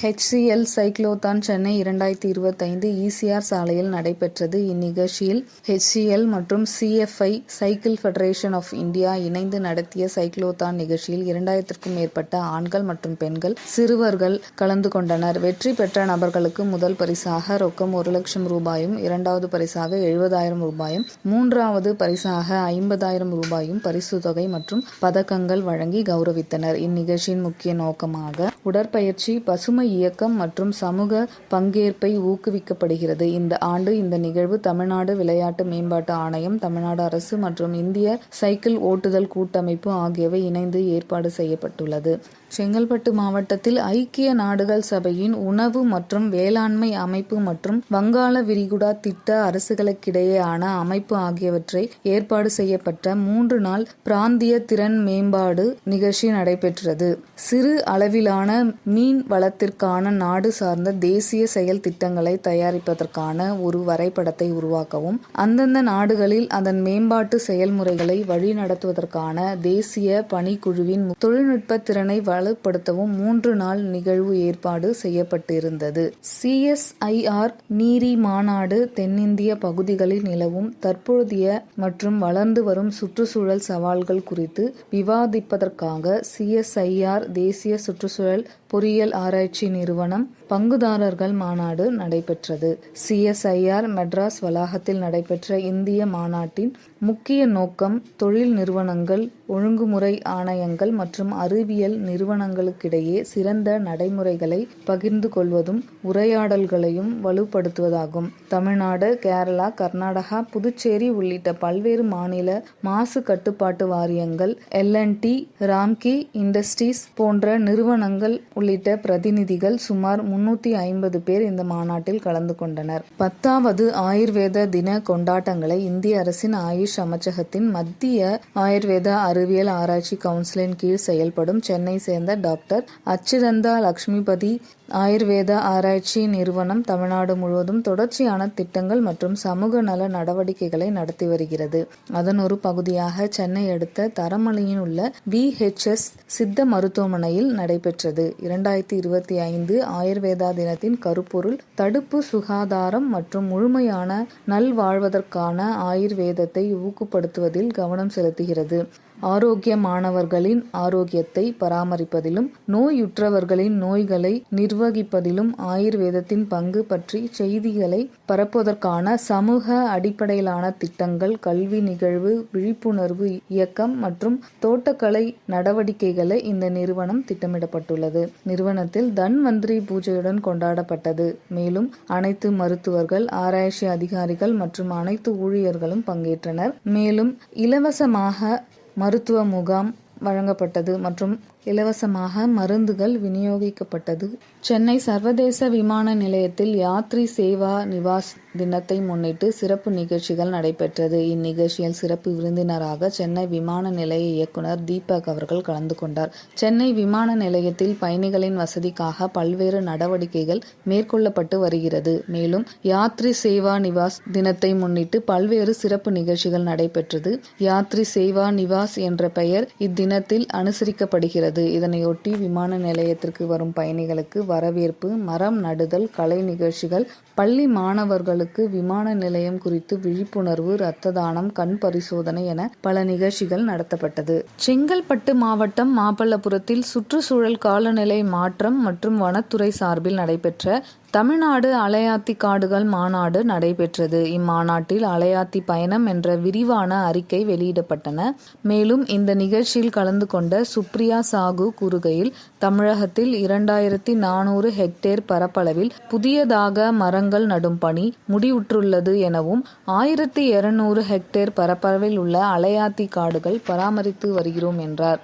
HCL cyclothon Chennai இரண்டாயிரத்தி இருபத்தைந்து ECR சாலையில் நடைபெற்றது. இந்நிகழ்ச்சியில் ஹெச்சிஎல் மற்றும் CFI cycle federation of India இணைந்து நடத்திய சைக்ளோத்தான் நிகழ்ச்சியில் இரண்டாயிரத்திற்கும் மேற்பட்ட ஆண்கள் மற்றும் பெண்கள், சிறுவர்கள் கலந்து கொண்டனர். வெற்றி பெற்ற நபர்களுக்கு முதல் பரிசாக ரொக்கம் ஒரு லட்சம் ரூபாயும், இரண்டாவது பரிசாக எழுபதாயிரம் ரூபாயும், மூன்றாவது பரிசாக ஐம்பதாயிரம் ரூபாயும் பரிசு தொகை மற்றும் பதக்கங்கள் வழங்கி கௌரவித்தனர் இந்நிகழ்ச்சியின் முக்கிய நோக்கமாக உடற்பயிற்சி, பசுமை இயக்கம் மற்றும் சமூக பங்கேற்பை ஊக்குவிக்கப்படுகிறது. இந்த ஆண்டு இந்த நிகழ்வு தமிழ்நாடு விளையாட்டு மேம்பாட்டு ஆணையம், தமிழ்நாடு அரசு மற்றும் இந்திய சைக்கிள் ஓட்டுதல் கூட்டமைப்பு ஆகியவை இணைந்து ஏற்பாடு செய்யப்பட்டுள்ளது. செங்கல்பட்டு மாவட்டத்தில் ஐக்கிய நாடுகள் சபையின் உணவு மற்றும் வேளாண்மை அமைப்பு மற்றும் வங்காள விரிகுடா திட்ட அரசுகளுக்கிடையேயான அமைப்பு ஆகியவற்றை ஏற்பாடு செய்யப்பட்ட மூன்று நாள் பிராந்திய திறன் மேம்பாடு நிகழ்ச்சி நடைபெற்றது. சிறு அளவிலான மீன் வளத்திற்கு வளத்திற்கான நாடு சார்ந்த தேசிய செயல் திட்டங்களை தயாரிப்பதற்கான ஒரு வரைபடத்தை உருவாக்கவும், அந்தந்த நாடுகளில் அதன் மேம்பாட்டு செயல்முறைகளை வழிநடத்துவதற்கான தேசிய பணிக்குழுவின் தொழில்நுட்ப திறனை வலுப்படுத்தவும் மூன்று நாள் நிகழ்வு ஏற்பாடு செய்யப்பட்டிருந்தது. சிஎஸ்ஐஆர் நீரி மாநாடு தென்னிந்திய பகுதிகளில் நிலவும் தற்போதைய மற்றும் வளர்ந்து வரும் சுற்றுச்சூழல் சவால்கள் குறித்து விவாதிப்பதற்காக சிஎஸ்ஐஆர் தேசிய சுற்றுச்சூழல் பொறியியல் ஆராய்ச்சி நிறுவனம் பங்குதாரர்கள் மாநாடு நடைபெற்றது. சிஎஸ்ஐஆர் மெட்ராஸ் வளாகத்தில் நடைபெற்ற இந்திய மாநாட்டின் முக்கிய நோக்கம் தொழில் நிறுவனங்கள், ஒழுங்குமுறை ஆணையங்கள் மற்றும் அறிவியல் நிறுவனங்களுக்கிடையே சிறந்த நடைமுறைகளை பகிர்ந்து கொள்வதும், உரையாடல்களையும் வலுப்படுத்துவதாகும். தமிழ்நாடு, கேரளா, கர்நாடகா, புதுச்சேரி உள்ளிட்ட பல்வேறு மாநில மாசு கட்டுப்பாட்டு வாரியங்கள், எல் அண்ட் டி, ராம்கி இண்டஸ்ட்ரீஸ் போன்ற நிறுவனங்கள் உள்ளிட்ட பிரதிநிதிகள் சுமார் முன்னூத்தி ஐம்பது பேர் இந்த மாநாட்டில் கலந்து கொண்டனர். பத்தாவது ஆயுர்வேத தின கொண்டாட்டங்களை இந்திய அரசின் ஆயுஷ் அமைச்சகத்தின் மத்திய ஆயுர்வேத அறிவியல் ஆராய்ச்சி கவுன்சிலின் கீழ் செயல்படும் சென்னை சேர்ந்த டாக்டர் அச்சிரந்தா லட்சுமிபதி ஆயுர்வேத ஆராய்ச்சி நிறுவனம் தமிழ்நாடு முழுவதும் தொடர்ச்சியான திட்டங்கள் மற்றும் சமூக நல நடவடிக்கைகளை நடத்தி வருகிறது. அதன் ஒரு பகுதியாக சென்னை அடுத்த தரமணியில் உள்ள வி. எஸ். சித்த மருத்துவமனையில் நடைபெற்றது. இரண்டாயிரத்தி இருபத்தி ஐந்து ஆயுர்வேதா தினத்தின் கருப்பொருள் தடுப்பு, சுகாதாரம் மற்றும் முழுமையான நல்வாழ்வதற்கான ஆயுர்வேதத்தை ஊக்கப்படுத்துவதில் கவனம் செலுத்துகிறது. ஆரோக்கியமானவர்களின் ஆரோக்கியத்தை பராமரிப்பதிலும், நோயுற்றவர்களின் நோய்களை நிர்வகிப்பதிலும் ஆயுர்வேதத்தின் பங்கு பற்றி செய்திகளை பரப்புவதற்கான சமூக அடிப்படையிலான திட்டங்கள், கல்வி நிகழ்வு, விழிப்புணர்வு இயக்கம் மற்றும் தோட்டக்கலை நடவடிக்கைகளை இந்த நிறுவனம் திட்டமிடப்பட்டுள்ளது நிறுவனத்தில் தன்வந்திரி பூஜையுடன் கொண்டாடப்பட்டது. மேலும் அனைத்து மருத்துவர்கள், ஆராய்ச்சி அதிகாரிகள் மற்றும் அனைத்து ஊழியர்களும் பங்கேற்றனர். மேலும் இலவசமாக மருத்துவ முகாம் வழங்கப்பட்டது மற்றும் இலவசமாக மருந்துகள் விநியோகிக்கப்பட்டது. சென்னை சர்வதேச விமான நிலையத்தில் யாத்ரி சேவா நிவாஸ் தினத்தை முன்னிட்டு சிறப்பு நிகழ்ச்சிகள் நடைபெற்றது. இந்நிகழ்ச்சியில் சிறப்பு விருந்தினராக சென்னை விமான நிலைய இயக்குனர் தீபக் அவர்கள் கலந்து கொண்டார். சென்னை விமான நிலையத்தில் பயணிகளின் வசதிக்காக பல்வேறு நடவடிக்கைகள் மேற்கொள்ளப்பட்டு வருகிறது. மேலும் யாத்ரி சேவா நிவாஸ் தினத்தை முன்னிட்டு பல்வேறு சிறப்பு நிகழ்ச்சிகள் நடைபெற்றது. யாத்ரி சேவா நிவாஸ் என்ற பெயர் இத்தினத்தில் அனுசரிக்கப்படுகிறது. இதனையொட்டி விமான நிலையத்திற்கு வரும் பயணிகளுக்கு வரவேற்பு, மரம் நடுதல், கலை நிகழ்ச்சிகள், பள்ளி மாணவர்களுக்கு விமான நிலையம் குறித்து விழிப்புணர்வு, இரத்த தானம், கண் பரிசோதனை என பல நிகழ்ச்சிகள் நடத்தப்பட்டது. செங்கல்பட்டு மாவட்டம் மாமல்லபுரத்தில் சுற்றுச்சூழல் காலநிலை மாற்றம் மற்றும் வனத்துறை சார்பில் நடைபெற்ற தமிழ்நாடு அலையாத்தி காடுகள் மாநாடு நடைபெற்றது. இம்மாநாட்டில் அலையாத்தி பயணம் என்ற விரிவான அறிக்கை வெளியிடப்பட்டன. மேலும் இந்த நிகழ்ச்சியில் கலந்து கொண்ட சுப்ரியா சாகு கூறுகையில், தமிழகத்தில் இரண்டாயிரத்தி நானூறு ஹெக்டேர் பரப்பளவில் புதியதாக மரங்கள் நடும் பணி முடிவுற்றுள்ளது எனவும், ஆயிரத்தி இருநூறு ஹெக்டேர் பரப்பளவில் உள்ள அலையாத்தி காடுகள் பராமரித்து வருகிறோம் என்றார்.